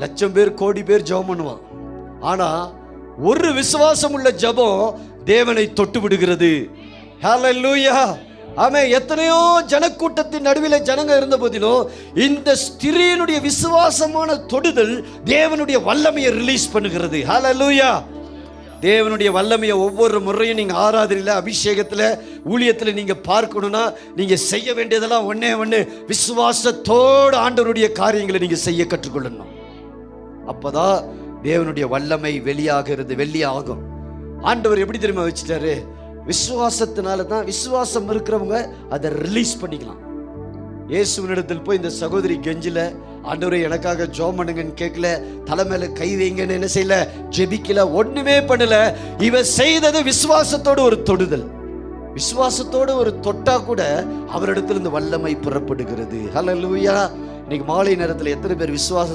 லட்சம் பேர் கோடி பேர் ஜெபம் பண்ணுவான். ஆனா ஒரு விசுவாசம் உள்ள ஜெபம் தேவனை தொட்டு விடுகிறது. ஹalleluya ஆமே எத்தனையோ ஜனக்கூட்டத்தின் நடுவில் ஜனங்க இருந்த போதிலும் இந்த ஸ்திரீனுடைய விசுவாசமான தொடுதல் தேவனுடைய வல்லமையை ரிலீஸ் பண்ணுகிறது. ஹalleluya தேவனுடைய வல்லமையை ஒவ்வொரு முறையும் நீங்கள் ஆராதனையில் அபிஷேகத்தில் ஊழியத்தில் நீங்கள் பார்க்கணும்னா நீங்கள் செய்ய வேண்டியதெல்லாம் ஒன்றே ஒன்று விசுவாசத்தோடு ஆண்டவருடைய காரியங்களை நீங்கள் செய்ய கற்றுக்கொள்ளணும். அப்பதான் தேவனுடைய வல்லமை வெளியாகிறது வெளியாகும். ஆண்டவர் எப்படி தெரியுமா வச்சுட்டாரு? விசுவாசத்தினால தான் விசுவாசம் இருக்கிறவங்க அதை ரிலீஸ் பண்ணிக்கலாம். இயேசுவினிடத்தில் போய் இந்த சகோதரி கெஞ்சில் ஆண்டவரே எனக்காக ஜோம் பண்ணுங்கன்னு கேட்கல. தலை மேல கை வைங்கன்னு என்ன செய்யல? ஜெபிக்கல. ஒண்ணுமே பண்ணல. இவ செய்தது விசுவாசத்தோடு ஒரு தொடுதல். விசுவாசத்தோடு ஒரு தொட்டா கூட அவரிடத்திலிருந்து இந்த வல்லமை புறப்படுகிறது. ஹalleluya இன்னைக்கு மாலை நேரத்தில் எத்தனை பேர் விசுவாச